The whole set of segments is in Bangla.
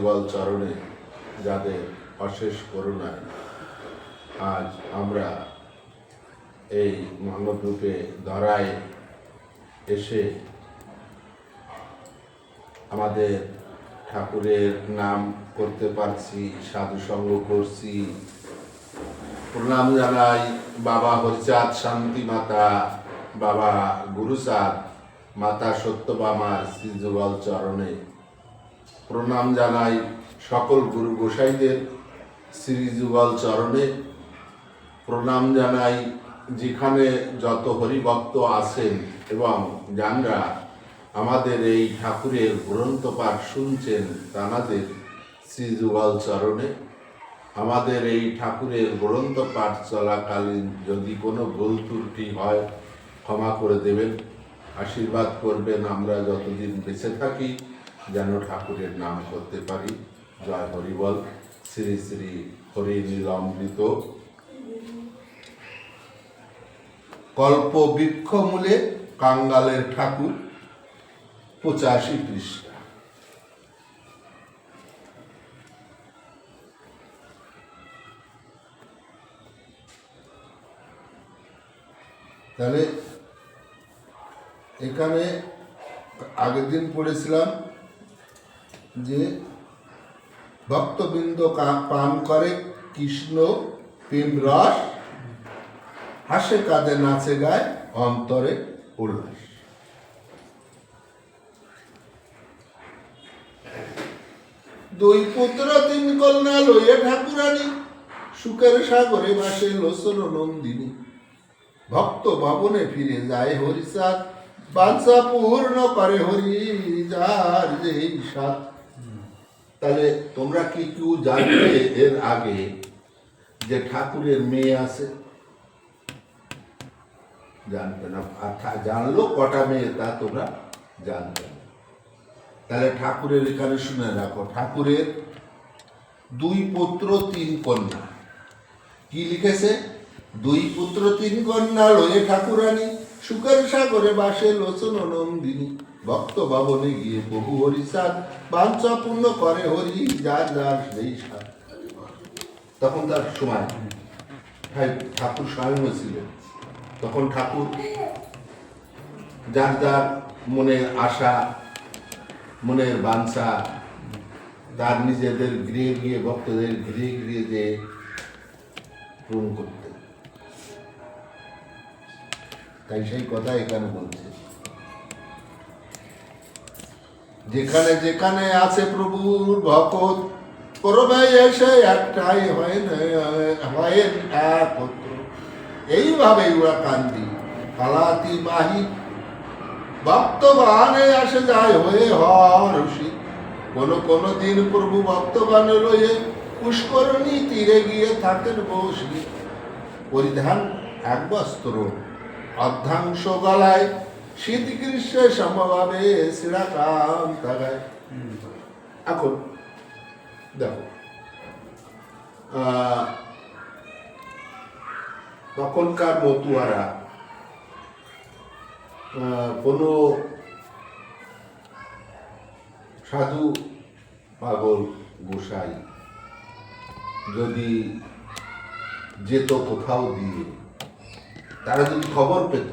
শ্রীযুগল চরণে যাদের অশেষ করুণায় আজ আমরা এই মানবরূপে ধরায় এসে আমাদের ঠাকুরের নাম করতে পারছি, সাধু সাধুসঙ্গ করছি। প্রণাম জানাই বাবা হরিচাঁদ শান্তি মাতা, বাবা গুরুচাঁদ মাতা সত্যবামার শ্রীযুগল চরণে। প্রণাম জানাই সকল গুরু গোসাইদের শ্রীযুগল চরণে। প্রণাম জানাই যেখানে যত হরিভক্ত আছেন এবং যানরা আমাদের এই ঠাকুরের গ্রন্থ পাঠ শুনছেন তানাদের শ্রীযুগল চরণে। আমাদের এই ঠাকুরের গ্রন্থ পাঠ চলাকালীন যদি কোনো ভুল ত্রুটি হয়, ক্ষমা করে দেবেন। আশীর্বাদ করবেন আমরা যতদিন বেঁচে থাকি। যেন ঠাকুরের নাম করতে পারি। জয় হরিবল শ্রী শ্রী হরি নীলমৃত কল্প বৃক্ষ মূলে কাঙ্গালের ঠাকুর, পঁচাশি পৃষ্ঠা। তাহলে এখানে আগের দিন পড়েছিলাম যে ভক্তবৃন্দ পান করে কৃষ্ণ প্রেম রস, হাসে কাঁদে, নাচে গায়, অন্তরে উল্লাস। দুই পুত্র, তিন কন্যা লইয়া ঠাকুরানী, সুখের সাগরে বাসে লোচন নন্দিনী। ভক্ত ভবনে ফিরে যায় হরিচাঁদ, বাঞ্ছা পূর্ণ করে হরি যার যেই সাত তাহলে তোমরা কি কেউ জানবে এর আগে যে ঠাকুরের মেয়ে আছে? জানবে না। জানলো, কটা মেয়ে তা তোমরা জানবে না। তাহলে ঠাকুরের এখানে শুনে রাখো। ঠাকুরের দুই পুত্র, তিন কন্যা। কি লিখেছে? দুই পুত্র, তিন কন্যা, লয়ে ঠাকুরানী, সুখের সাগরে বাসে লোচন নন্দিনী। ভক্ত ভবনে গিয়ে প্রভু হরিচাঁদ বাঞ্ছা পূর্ণ করে হরি, যার যার সেই সাথ তখন তার সময় ঠাকুর স্বয়ং ছিলেন। তখন ঠাকুর যার যার মনের আশা, মনের বাঞ্ছা, তার নিজেদের গৃহে গিয়ে ভক্তদের গৃহে গৃহে যে পূরণ করতেন। তাই সেই কথা এখানে বলছে। যেখানে যেখানে আছে প্রভুর ভকত করবে এসে একটাই হয় হয় একত্র এইভাবে ওরা কান্দি। কালাতি বাহি, ভক্তবানে আসে যায় হয়ে হরসি কোন কোনো দিন প্রভু ভক্তবানে রয়ে পুষ্করণী তীরে গিয়ে থাকেন বসি। পরিধান এক বস্ত্র, অর্ধাংশ গলায় গ্রীষ্মে সমভাবে সিরা এখন, দেখো তখনকার মতুয়ারা কোনো সাধু পাগল গোসাই যদি যেত কোথাও দিয়ে, তারা যদি খবর পেত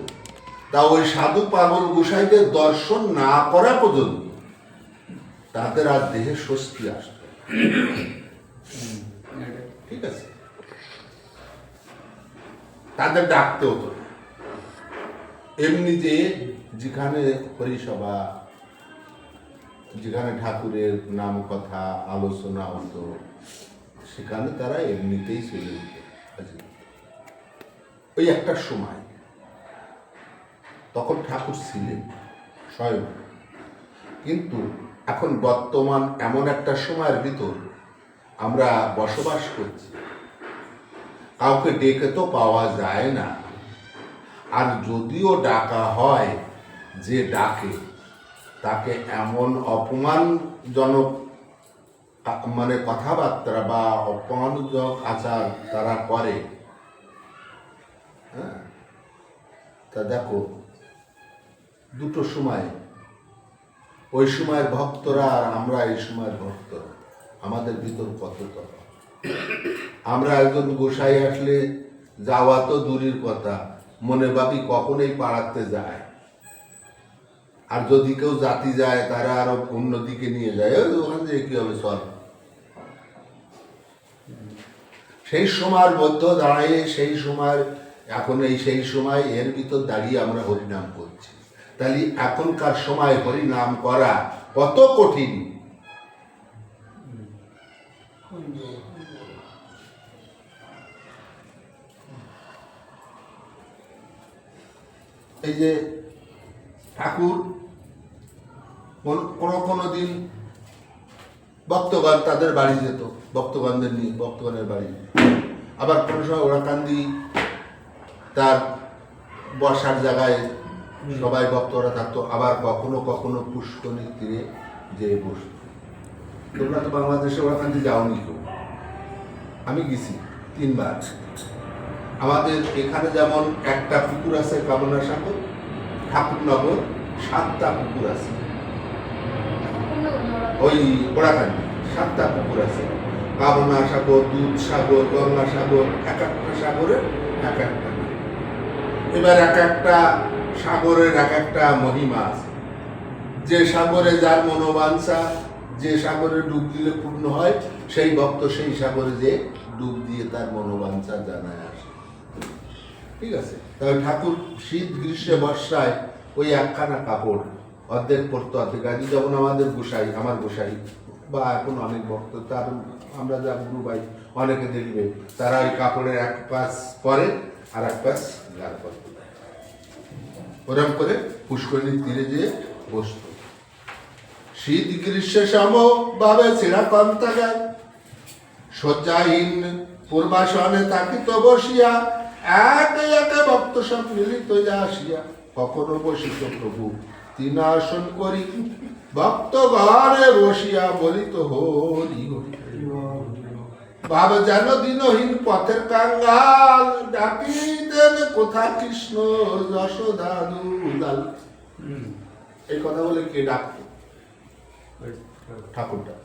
তা ওই সাধু পাগল গোসাইদের দর্শন না করা পর্যন্ত তাদের আর দেহে স্বস্তি আসত ঠিক আছে? তাদের ডাকতে হতো। এমনি যে যেখানে হরিসভা যেখানে ঠাকুরের নাম কথা, আলোচনা হতো, সেখানে তারা এমনিতেই চলে যেত। ওই একটা সময়। তখন ঠাকুর ছিলেন, স্বয়ং। কিন্তু এখন বর্তমান এমন একটা সময়ের ভিতর আমরা বসবাস করছি। কাউকে ডেকে তো পাওয়া যায় না। আর যদিও ডাকা হয় যে ডাকে, তাকে এমন অপমানজনক মানে কথাবার্তা বা অপমানজনক আচার তারা করে। হ্যাঁ? তা দেখো দুটো সময়। ওই সময়ের ভক্তরা আর আমরা এই সময়ের ভক্তরা। আমাদের ভিতর কত তফাৎ। আমরা একজন গোসাই আসলে যাওয়া তো দূরের কথা। মনে ভাবি কখন এই পাড়াতে যায়। আর যদি কেউ জাতি যায়, তারা আরও অন্যদিকে নিয়ে যায়। ওখান থেকে কি হবে সব? সেই সময়ের মধ্যে দাঁড়িয়ে, সেই সময় এখন এই সেই সময়, এর ভিতর দাঁড়িয়ে আমরা হরিনাম করছি। তাহলে এখনকার সময় হরিনাম করা কত কঠিন? এই যে ঠাকুর কোন- কোনো দিন ভক্তগণ তাদের বাড়ি যেত, ভক্তগণদের নিয়ে, ভক্তগণের বাড়ি। আবার কোনো সময় ওরাকান্দি তার বসার জায়গায় সবাই ভক্তরা থাকতো, আবার কখনো কখনো পুষ্করণীর তীরে যে বসত। তোমরা তো বাংলাদেশে ওরাকান্দি যাওনি কেউ আমি গেছি তিনবার। আমাদের এখানে যেমন একটা পুকুর আছে কামনা সাগর ঠাকুরনগর, সাতটা পুকুর আছে। ওই ওড়াকান্দি সাতটা পুকুর আছে। কামনা সাগর দুধ সাগর গঙ্গা সাগর এক একটা সাগরের এক একটা। এবার এক একটা সাগরের এক একটা মহিমা আছে। যে সাগরে যার মনোবাঞ্ছা, যে সাগরে ডুব দিলে পূর্ণ হয়, সেই ভক্ত সেই সাগরে যে ডুব দিয়ে তার মনোবাঞ্ছা জানায় আসে। ঠিক আছে? তবে ঠাকুর শীত গ্রীষ্মে বর্ষায় ওই একখানা কাপড়, অর্ধেক পরতো, অর্ধেক। আজ যেমন আমাদের গোসাই, আমার গোসাই, বা এখন অনেক ভক্ত, তার আমরা যা গুরু ভাই, অনেকে দেখবে তারা ওই কাপড়ের এক পাশ পরে আর এক পাশ গার পরে। ওরম করে পুষ্করিণীর তীরে যেয়ে বসত শীত গ্রীষ্মে সম ভাবে ছেঁড়া কন্তা গায় শয্যাহীন পূর্বাসনে তাকিত বসিয়া একে ভক্ত সব মিলিত আসিয়া কখনো বসিত প্রভু, তিন আসন করি, ভক্ত ঘরে বসিয়া বলিত হরি। ভাব যেন দিনহীন পথের কাঙ্গাল কোথা কৃষ্ণ যশোদা দুলাল এই কথা বলে কে ডাকতো? ঠাকুরটা।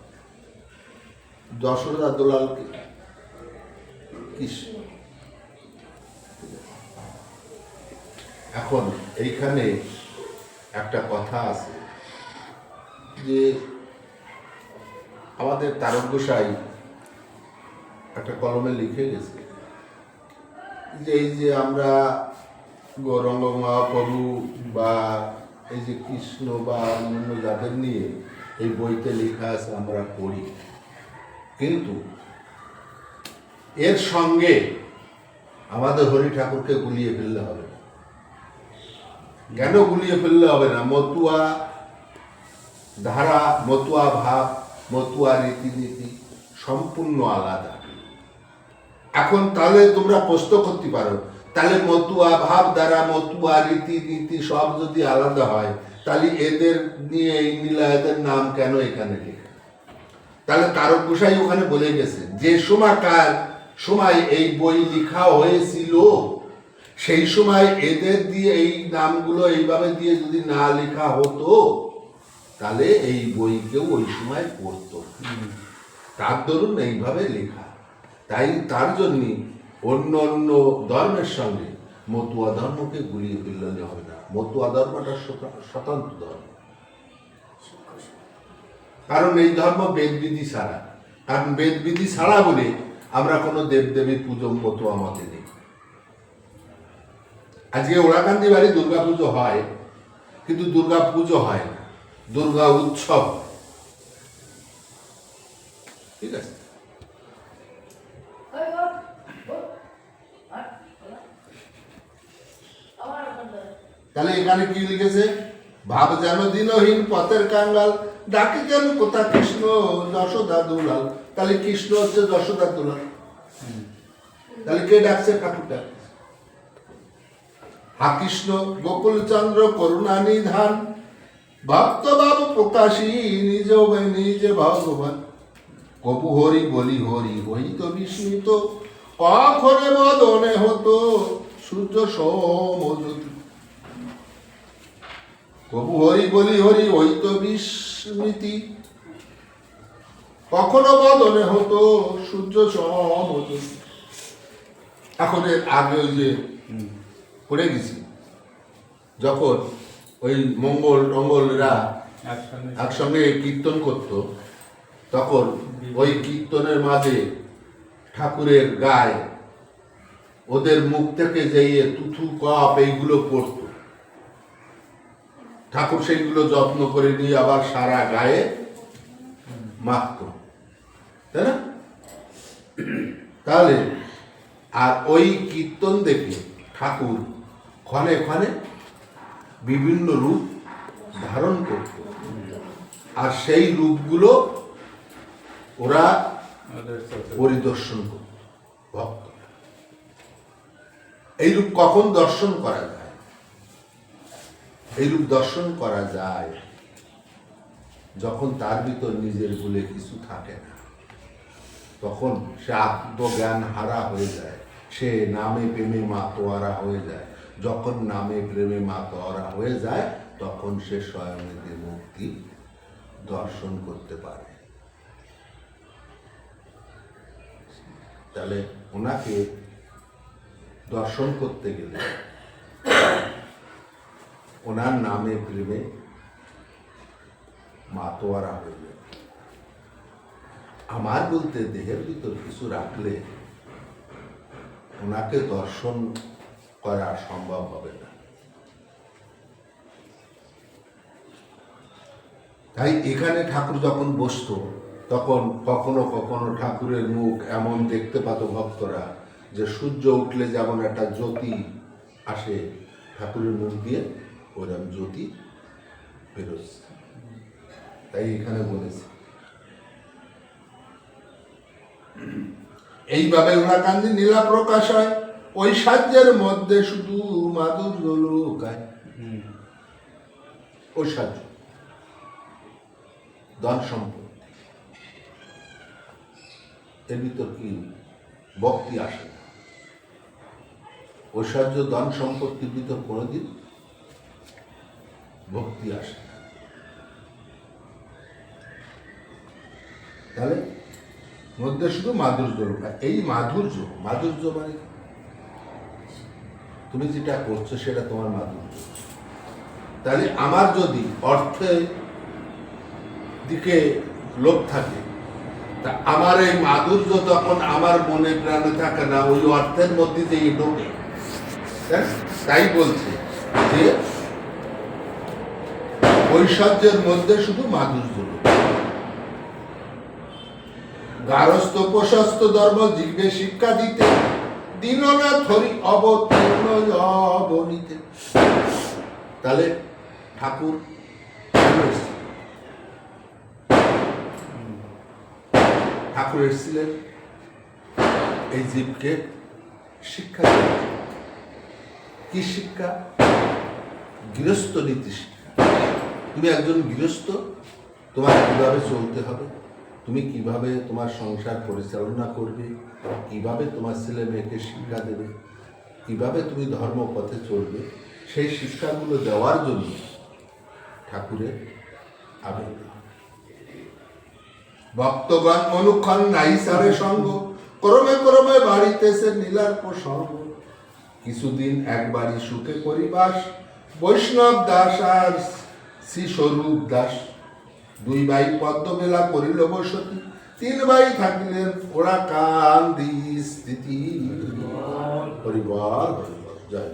যশোদা দুলালকে কৃষ্ণ। এখন এইখানে একটা কথা আছে যে আমাদের তারক গোসাই একটা কলমে লিখে গেছে। এই যে আমরা গৌরঙ্গ মহাপ্রভু বা এই যে কৃষ্ণ বা অন্যান্য যাদের নিয়ে এই বইতে লেখা আছে, আমরা পড়ি। কিন্তু এর সঙ্গে আমাদের হরি ঠাকুরকে গুলিয়ে ফেললে হবে কেন গুলিয়ে ফেললে হবে না? মতুয়া ধারা, মতুয়া ভাব, মতুয়া রীতিনীতি সম্পূর্ণ আলাদা। এখন তাহলে তোমরা প্রশ্ন করতে পারো। তাহলে মতুয়া ভাব দ্বারা মতুয়া রীতি নীতি সব যদি আলাদা হয় তাহলে এদের নিয়ে এই মিলা এদের নাম কেন এখানে লেখা? তাহলে তারক গোসাই ওখানে বলে গেছে যে সময়কার সময় এই বই লেখা হয়েছিল সেই সময় এদের দিয়ে এই নামগুলো এইভাবে দিয়ে যদি না লেখা হতো তাহলে এই বই কেউ ওই সময় পড়তো। তার দরুন এইভাবে লেখা। তাই তার জন্য অন্য অন্য ধর্মের সঙ্গে মতুয়া ধর্মকে গুলিয়ে ফেললে হবে না। মতুয়া ধর্মটা স্বতন্ত্র ধর্ম। কারণ এই ধর্ম বেদবিধি ছাড়া। কারণ বেদবিধি ছাড়া বলে আমরা কোনো দেবদেবীর পুজো মতে নেই। আজকে ওরাকান্দি বাড়ি দুর্গা পুজো হয়, কিন্তু দুর্গা পুজো হয় না। দুর্গা উৎসব ঠিক আছে? তাহলে এখানে কি লিখেছে? ভাব যেন দিনহীন পথের কাঙ্গাল, ডাকি যেন কোথা কৃষ্ণ, যশোদা দুলাল? তাহলে কৃষ্ণ হচ্ছে যশোদা দুলাল। তাহলে কে ডাকছে ঠাকুরটা? হা কৃষ্ণ, গোকুল চন্দ্র, করুণা নিধান। ভক্ত বাবু প্রকাশী, নিজ নিজে ভগবান। কপু হরি বলি হরি, হই তো বিস্মিত। অখরে বদনে হতো, সূর্য সমজ্যোতি প্রভু হরি বলি হরি ওই তো বিস্মৃতি। কখনো বদনে হতো সূর্য সমত এখন এর আগে ওই যে পড়ে গেছি। যখন ওই মঙ্গল টঙ্গলরা একসঙ্গে। একসঙ্গে কীর্তন করত তখন ওই কীর্তনের মাঝে ঠাকুরের গায়ে ওদের মুখ থেকে যেয়ে তুথু কপ এইগুলো পড়ত। ঠাকুর সেইগুলো যত্ন করে নিয়ে আবার সারা গায়ে মাখত তাই না? তাহলে, আর ওই কীর্তন দেখে ঠাকুর ক্ষণে ক্ষণে বিভিন্ন রূপ ধারণ করত। আর সেই রূপগুলো ওরা পরিদর্শন করত ভক্ত এই রূপ কখন দর্শন করা যায়? এই রূপ দর্শন করা যায় যখন তার ভিতর নিজের বলে কিছু থাকে না। তখন সে আত্মজ্ঞান হারা হয়ে যায়। সে নামে প্রেমে মাতোয়ারা হয়ে যায়। যখন নামে প্রেমে মাতোয়ারা হয়ে যায়, তখন সে স্বয়ংদের মুক্তি দর্শন করতে পারে। তাহলে ওনাকে দর্শন করতে গেলে ওনার নামে প্রেমে মাতোয়ারা হয়ে আমার বলতে দেহের ভিতর কিছু রাখলে ওনাকে দর্শন করা সম্ভব হবে না। তাই এখানে ঠাকুর যখন বসতো, তখন কখনো কখনো ঠাকুরের মুখ এমন দেখতে পাত ভক্তরা যে সূর্য উঠলে যেমন একটা জ্যোতি আসে ঠাকুরের মুখ দিয়ে ওরম জ্যোতি বেরোচ্ছে তাই এখানে বলেছে। এইভাবে উনাকান্দি নীলা প্রকাশ হয়। ঐশ্বর্যের মধ্যে শুধু মাধুর্য লোকায় হুম। ঐশ্বর্য। ধন সম্পদ এর ভিতর কি ভক্তি আসে? ঐশ্বর্য ধন সম্পত্তির ভিতর কোনোদিন ভক্তি আসে। তাহলে মধ্যে শুধু মাধুর্য লোকায় এই মাধুর্য মাধুর্য মানে তুমি যেটা করছ সেটা তোমার মাধুর্য। তাহলে আমার যদি অর্থের দিকে লোভ থাকে, তা আমার এই মাধুর্য তখন আমার মনে প্রাণে থাকে না, ওই অর্থের মধ্যে যে ঢোকে তাই? তাই বলছে যে ঐশ্বর্যের মধ্যে শুধু মাধুর্য লোক গারস্থ প্রশস্ত ধর্ম জিজ্ঞে শিক্ষা দিতে তাহলে ঠাকুর ঠাকুর এসেছিলেন এই জীবকে শিক্ষা কি শিক্ষা? গৃহস্থ নীতি শিক্ষা। তুমি একজন গৃহস্থ তোমার কীভাবে চলতে হবে? তুমি কীভাবে তোমার সংসার পরিচালনা করবে? কীভাবে তোমার ছেলে মেয়েকে শিক্ষা দেবে? কীভাবে তুমি ধর্ম পথে চলবে? সেই শিক্ষাগুলো দেওয়ার জন্য ঠাকুরের আবেদন। ভক্তগণ অনুক্ষণ নাই সারে সঙ্গ, ক্রমে ক্রমে বাড়িতেছে নীলার প্রসঙ্গ। কিছুদিন একবারই সুখে পরিবাস, বৈষ্ণব দাস আর শ্রী স্বরূপ দাস। দুই ভাই পদ্মবেলা করিল বসতি, তিন ভাই থাকিলেন ওরা কান্দি স্থিতি পরিবার জয়।